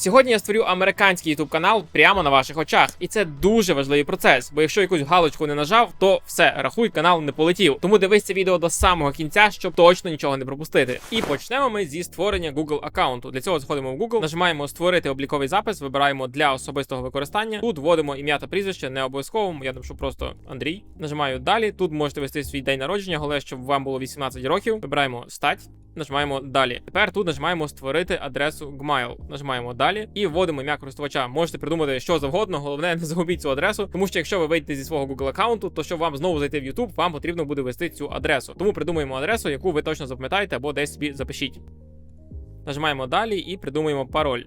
Сьогодні я створю американський YouTube канал прямо на ваших очах, і це дуже важливий процес. Бо якщо якусь галочку не нажав, то все, рахуй, канал не полетів. Тому дивись це відео до самого кінця, щоб точно нічого не пропустити. І почнемо ми зі створення Google аккаунту. Для цього заходимо в Google, нажимаємо створити обліковий запис, вибираємо для особистого використання. Тут вводимо ім'я та прізвище, не обов'язково. Я напишу просто Андрій. Нажимаю далі. Тут можете ввести свій день народження, головне, щоб вам було 18 років. Вибираємо стать. Нажимаємо далі. Тепер тут нажимаємо створити адресу Gmail. Нажимаємо далі і вводимо ім'я користувача. Можете придумати що завгодно, головне не загубіть цю адресу, тому що якщо ви вийдете зі свого Google аккаунту, то щоб вам знову зайти в YouTube, вам потрібно буде ввести цю адресу. Тому придумаємо адресу, яку ви точно запам'ятаєте або десь собі запишіть. Нажимаємо далі і придумаємо пароль.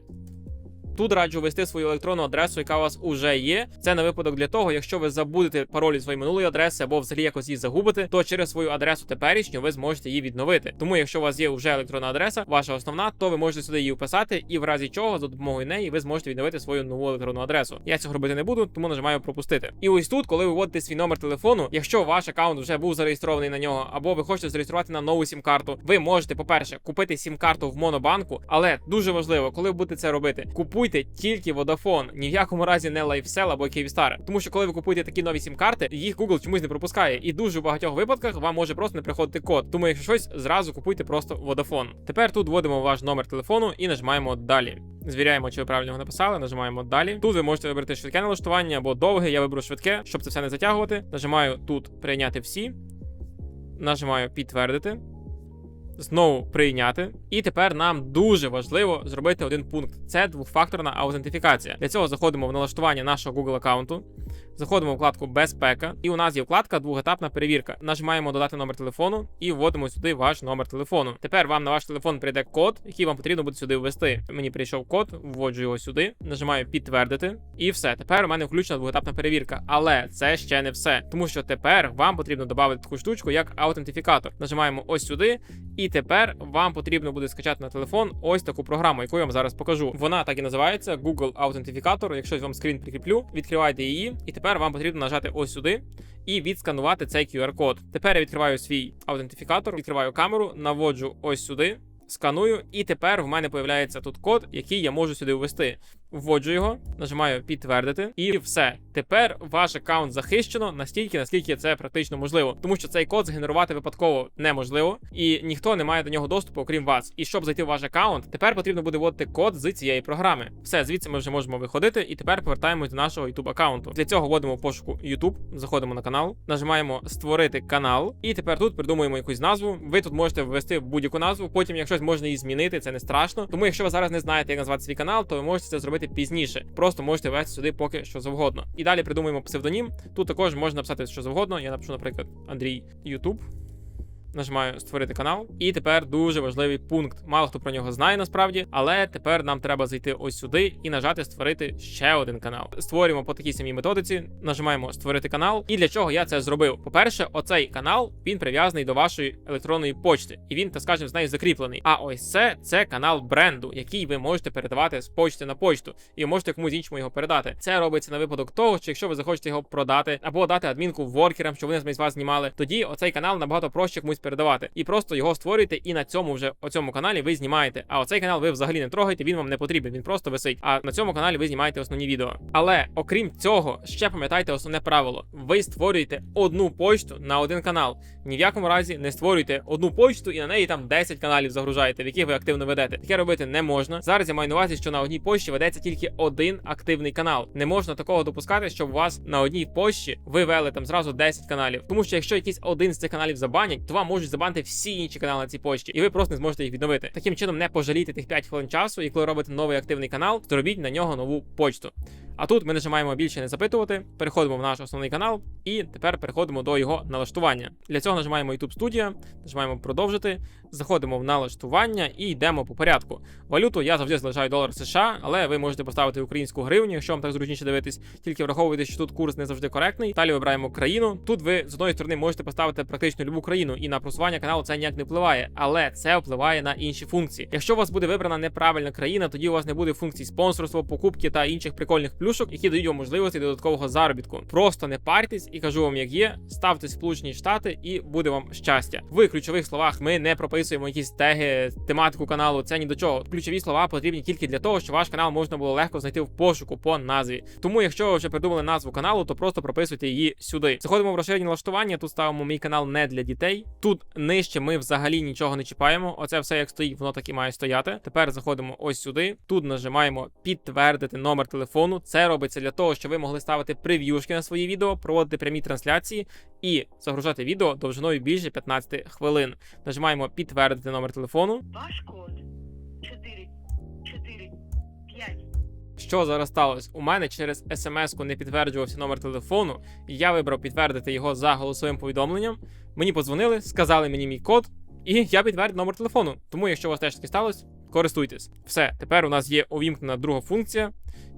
Тут раджу ввести свою електронну адресу, яка у вас уже є. Це на випадок для того, якщо ви забудете пароль своєї минулої адреси або взагалі якось її загубите, то через свою адресу теперішню ви зможете її відновити. Тому, якщо у вас є вже електронна адреса, ваша основна, то ви можете сюди її вписати, і в разі чого за допомогою неї ви зможете відновити свою нову електронну адресу. Я цього робити не буду, тому нажимаю пропустити. І ось тут, коли ви вводите свій номер телефону, якщо ваш аккаунт вже був зареєстрований на нього, або ви хочете зареєструвати на нову сім-карту, ви можете, по-перше, купити сім-карту в монобанку, але дуже важливо, коли будете це робити, купуйте тільки Vodafone, ні в якому разі не LifeCell або Kyivstar. Тому що коли ви купуєте такі нові сім-карти, їх Google чомусь не пропускає, і дуже в багатьох випадках вам може просто не приходити код. Тому, якщо щось, зразу купуйте просто Vodafone. Тепер тут вводимо ваш номер телефону і нажимаємо далі. Звіряємо, чи ви правильно його написали, нажимаємо далі. Тут ви можете вибрати швидке налаштування або довге. Я виберу швидке, щоб це все не затягувати. Нажимаю тут прийняти всі. Нажимаю підтвердити. Знову прийняти. І тепер нам дуже важливо зробити один пункт: це двохфакторна аутентифікація. Для цього заходимо в налаштування нашого Google аккаунту. Заходимо в вкладку Безпека, і у нас є вкладка двохетапна перевірка. Нажимаємо додати номер телефону і вводимо сюди ваш номер телефону. Тепер вам на ваш телефон прийде код, який вам потрібно буде сюди ввести. Мені прийшов код, вводжу його сюди, нажимаю підтвердити, і все. Тепер у мене включена двохетапна перевірка. Але це ще не все, тому що тепер вам потрібно додати таку штучку, як аутентифікатор. Нажимаємо ось сюди, і тепер вам потрібно буде скачати на телефон ось таку програму, яку я вам зараз покажу. Вона так і називається Google Аутентифікатор. Якщо вам скрін прикріплю, відкривайте її, і тепер вам потрібно нажати ось сюди і відсканувати цей QR-код. Тепер я відкриваю свій аутентифікатор, відкриваю камеру, наводжу ось сюди. Сканую, і тепер в мене появляється тут код, який я можу сюди ввести. Вводжу його, нажимаю підтвердити, і все. Тепер ваш аккаунт захищено настільки, наскільки це практично можливо, тому що цей код згенерувати випадково неможливо, і ніхто не має до нього доступу, окрім вас. І щоб зайти в ваш аккаунт, тепер потрібно буде вводити код з цієї програми. Все, звідси ми вже можемо виходити, і тепер повертаємось до нашого YouTube аккаунту. Для цього вводимо пошуку YouTube, заходимо на канал, нажимаємо створити канал, і тепер тут придумуємо якусь назву. Ви тут можете ввести будь-яку назву. Потім, якщо можна її змінити, це не страшно. Тому, якщо ви зараз не знаєте, як назвати свій канал, то ви можете це зробити пізніше. Просто можете вести сюди поки що завгодно. І далі придумуємо псевдонім. Тут також можна написати що завгодно. Я напишу, наприклад, Андрій YouTube. Нажимаю створити канал. І тепер дуже важливий пункт. Мало хто про нього знає насправді, але тепер нам треба зайти ось сюди і нажати створити ще один канал. Створюємо по такій самій методиці, нажимаємо створити канал. І для чого я це зробив? По-перше, оцей канал він прив'язаний до вашої електронної почти, і він, так скажемо, з нею закріплений. А ось це це канал бренду, який ви можете передавати з почти на почту, і можете комусь іншому його передати. Це робиться на випадок того, що якщо ви захочете його продати або дати адмінку воркерам, щоб вони з вас знімали, тоді оцей канал набагато проще комусь передавати. І просто його створюєте, і на цьому вже о цьому каналі ви знімаєте. А оцей канал ви взагалі не трогаєте, він вам не потрібен, він просто висить. А на цьому каналі ви знімаєте основні відео. Але окрім цього, ще пам'ятайте основне правило: ви створюєте одну почту на один канал. Ні в якому разі не створюйте одну почту і на неї там 10 каналів загружаєте, в яких ви активно ведете. Таке робити не можна. Зараз я маю на увазі, що на одній почті ведеться тільки один активний канал. Не можна такого допускати, щоб у вас на одній почті ви вели там зразу 10 каналів. Тому що якщо якийсь один з цих каналів забанять, то вам можуть забанити всі інші канали на цій почті, і ви просто не зможете їх відновити. Таким чином, не пожалійте тих 5 хвилин часу, і коли робите новий активний канал, то робіть на нього нову почту. А тут ми нажимаємо більше не запитувати, переходимо в наш основний канал, і тепер переходимо до його налаштування. Для цього нажимаємо YouTube Studio, нажимаємо продовжити, заходимо в налаштування і йдемо по порядку. Валюту я завжди залишаю долар США, але ви можете поставити українську гривню, якщо вам так зручніше дивитись. Тільки враховуйте, що тут курс не завжди коректний. Далі вибираємо країну. Тут ви з одної сторони можете поставити практично любу країну, і на просування каналу це ніяк не впливає, але це впливає на інші функції. Якщо у вас буде вибрана неправильна країна, тоді у вас не буде функцій спонсорства, покупки та інших прикольних плюшок, які дають вам можливості додаткового заробітку. Просто не парьтесь і кажу вам, як є, ставте Сполучені Штати, і буде вам щастя. В ключових словах ми не прописуємо прописуємо якісь теги, тематику каналу. Це ні до чого. Ключові слова потрібні тільки для того, щоб ваш канал можна було легко знайти в пошуку по назві. Тому, якщо ви вже придумали назву каналу, то просто прописуйте її сюди. Заходимо в розширені налаштування. Тут ставимо мій канал не для дітей. Тут нижче ми взагалі нічого не чіпаємо. Оце все як стоїть, воно так і має стояти. Тепер заходимо ось сюди. Тут нажимаємо підтвердити номер телефону. Це робиться для того, щоб ви могли ставити прев'юшки на свої відео, проводити прямі трансляції і загружати відео довжиною більше 15 хвилин. Нажимаємо підтвердити номер телефону. Ваш код 4, 4, 5. Що зараз сталося? У мене через смс-ку не підтверджувався номер телефону, і я вибрав підтвердити його за голосовим повідомленням. Мені подзвонили, сказали мені мій код, і я підтвердив номер телефону. Тому, якщо у вас теж таке сталося, користуйтесь. Все, тепер у нас є увімкнена друга функція.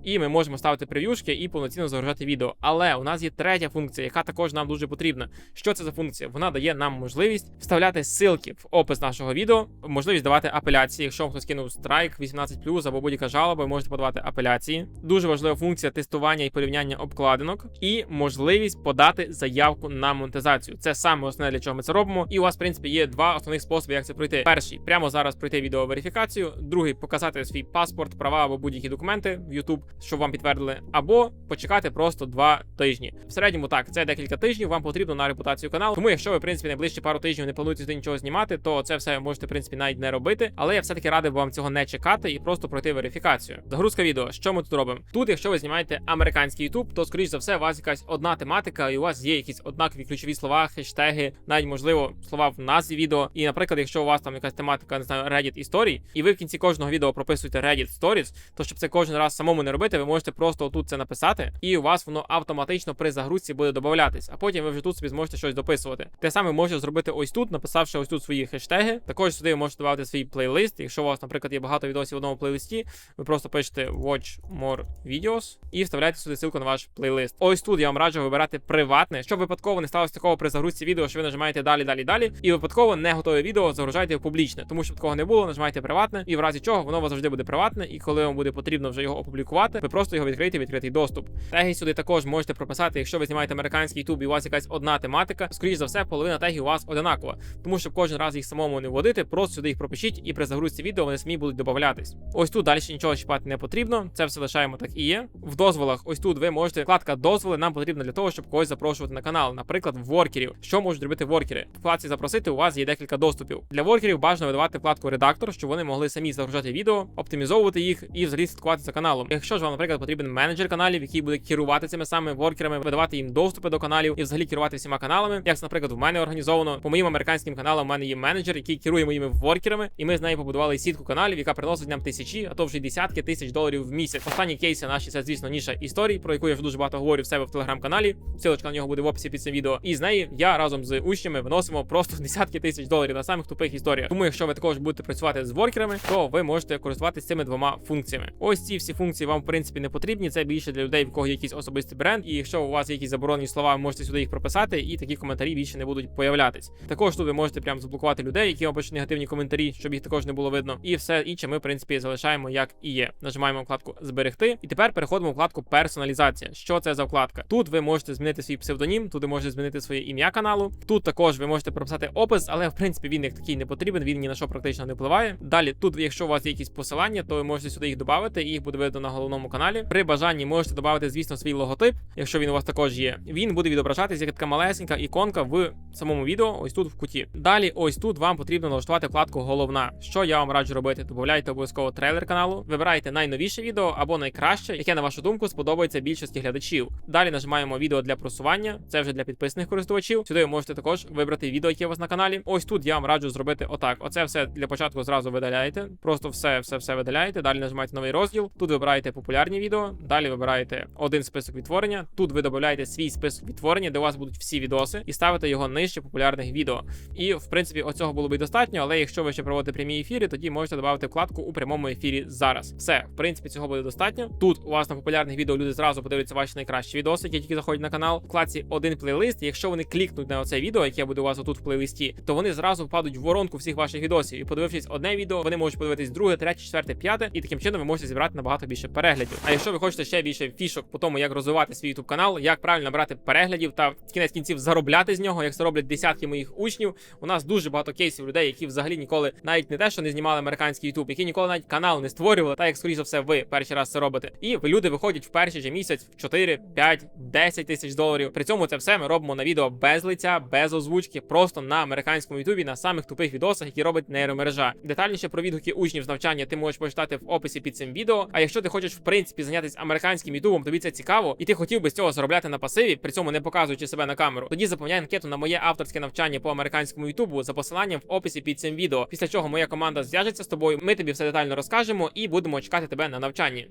І ми можемо ставити прев'юшки і повноцінно загружати відео. Але у нас є третя функція, яка також нам дуже потрібна. Що це за функція? Вона дає нам можливість вставляти ссылки в опис нашого відео, можливість давати апеляції. Якщо вам хтось кинув страйк 18+, або будь-яка жалоба, можете подавати апеляції. Дуже важлива функція тестування і порівняння обкладинок, і можливість подати заявку на монетизацію. Це саме основне для чого ми це робимо. І у вас, в принципі, є два основних способи, як це пройти. Перший прямо зараз пройти відеоверифікацію. Другий показати свій паспорт, права або будь-які документи в YouTube, щоб вам підтвердили, або почекати просто два тижні. В середньому так, це декілька тижнів. Вам потрібно на репутацію каналу. Тому, якщо ви в принципі найближчі пару тижнів не плануєте сюди нічого знімати, то це все можете в принципі навіть не робити. Але я все таки радив вам цього не чекати і просто пройти верифікацію. Загрузка відео. Що ми тут робимо? Тут, якщо ви знімаєте американський YouTube, то скоріш за все у вас якась одна тематика, і у вас є якісь однакові ключові слова, хештеги, навіть можливо слова в назві відео. І, наприклад, якщо у вас там якась тематика, не знаю, Reddit історій, і ви в кінці кожного відео прописуєте Reddit Stories, то щоб це кожен раз самому не робити, ви можете просто отут це написати, і у вас воно автоматично при загрузці буде додаватись. А потім ви вже тут собі зможете щось дописувати. Те саме можете зробити ось тут, написавши ось тут свої хештеги. Також сюди ви можете додати свій плейлист. Якщо у вас, наприклад, є багато відосів в одному плейлисті, ви просто пишете Watch More Videos і вставляєте сюди ссылку на ваш плейлист. Ось тут я вам раджу вибирати приватне, щоб випадково не сталося такого при загрузці відео, що ви нажимаєте далі, далі, далі, і випадково не готове відео загружайте в публічне, тому щоб такого не було, нажимайте приватне, і в разі чого воно у вас завжди буде приватне, і коли вам буде потрібно вже його опублікувати, ви просто його відкриєте відкритий доступ. Теги сюди також можете прописати, якщо ви знімаєте американський YouTube і у вас якась одна тематика, скоріш за все, половина тегів у вас одинакова, тому щоб кожен раз їх самому не вводити, просто сюди їх пропишіть, і при загрузці відео вони самі будуть додаватись. Ось тут далі нічого чіпати не потрібно. Це все лишаємо так і є. В дозволах, ось тут ви можете вкладка дозволи нам потрібна для того, щоб когось запрошувати на канал, наприклад, воркерів. Що можуть робити воркери? В вкладці запросити у вас є декілька доступів. Для воркерів бажано видавати вкладку редактор, щоб вони могли самі загружати відео, оптимізовувати їх і взагалі слідкувати за каналом. Якщо ж вам, наприклад, потрібен менеджер каналів, який буде керувати цими самими воркерами, видавати їм доступи до каналів і взагалі керувати всіма каналами. Як, наприклад, в мене організовано по моїм американським каналам, у мене є менеджер, який керує моїми воркерами, і ми з нею побудували сітку каналів, яка приносить нам тисячі, а то вже десятки тисяч доларів в місяць. Останні кейси наші це, звісно, ніша історій, про яку я вже дуже багато говорю в себе в телеграм-каналі. Силочка на нього буде в описі під цим відео. І з неї я разом з учнями виносимо просто десятки тисяч доларів на самих тупих історіях. Тому, якщо ви також будете працювати з воркерами, то ви можете користуватися цими двома функціями. Ось ці всі функції вам принципі не потрібні. Це більше для людей, в кого якийсь особистий бренд. І якщо у вас є якісь заборонені слова, ви можете сюди їх прописати, і такі коментарі більше не будуть появлятись. Також тут ви можете прям заблокувати людей, які вам пишуть негативні коментарі, щоб їх також не було видно. І все інше ми, в принципі, залишаємо як і є. Нажимаємо вкладку Зберегти. І тепер переходимо в вкладку Персоналізація. Що це за вкладка? Тут ви можете змінити свій псевдонім, тут ви можете змінити своє ім'я каналу. Тут також ви можете прописати опис, але в принципі він як такий не потрібен, він ні на що практично не впливає. Далі, тут, якщо у вас є якісь посилання, то ви можете сюди їх додати, і їх буде видно на головному каналі. При бажанні можете додати, звісно, свій логотип, якщо він у вас також є. Він буде відображатися як така малесенька іконка в самому відео, ось тут в куті. Далі, ось тут вам потрібно налаштувати вкладку Головна. Що я вам раджу робити? Додайте обов'язково трейлер каналу, вибирайте найновіше відео або найкраще, яке на вашу думку сподобається більшості глядачів. Далі нажимаємо відео для просування. Це вже для підписаних користувачів. Сюди ви можете також вибрати відео, яке у вас на каналі. Ось тут я вам раджу зробити отак. Оце все для початку зразу видаляєте. Просто все, все, все видаляєте. Далі нажимаєте новий розділ. Тут вибираєте популярні відео. Далі вибираєте один список відтворення. Тут ви додаєте свій список відтворення, де у вас будуть всі відоси, і ставите його нижче популярних відео. І в принципі, оцього було б і достатньо. Але якщо ви ще проводите прямі ефіри, тоді можете додати вкладку у прямому ефірі зараз. Все, в принципі, цього буде достатньо. Тут у вас на популярних відео люди зразу подивляться ваші найкращі відоси, які тільки заходять на канал. Вкладці один плейлист. Якщо вони клікнуть на оце відео, яке буде у вас отут в плейлисті, то вони зразу впадуть в воронку всіх ваших відосів. І подивившись одне відео, вони можуть подивитись друге, третє, четверте, п'яте, і таким чином ви можете зібрати набагато більше більше переглядів. А якщо ви хочете ще більше фішок по тому, як розвивати свій YouTube канал, як правильно брати переглядів та в кінець кінців заробляти з нього, як це роблять десятки моїх учнів. У нас дуже багато кейсів людей, які взагалі ніколи навіть не те, що не знімали американський YouTube, які ніколи навіть канал не створювали, так як скоріше за все ви перший раз це робите. І люди виходять в перший же місяць в 4, 5, 10 тисяч доларів. При цьому це все ми робимо на відео без лиця, без озвучки, просто на американському Ютубі, на самих тупих відосах, які робить нейромережа. Детальніше про відгуки учнів з навчання ти можеш почитати в описі під цим відео. А якщо ти хочеш в принципі зайнятися американським ютубом, тобі це цікаво, і ти хотів би з цього заробляти на пасиві, при цьому не показуючи себе на камеру, тоді заповняй анкету на моє авторське навчання по американському ютубу за посиланням в описі під цим відео. Після чого моя команда зв'яжеться з тобою. Ми тобі все детально розкажемо і будемо чекати тебе на навчанні.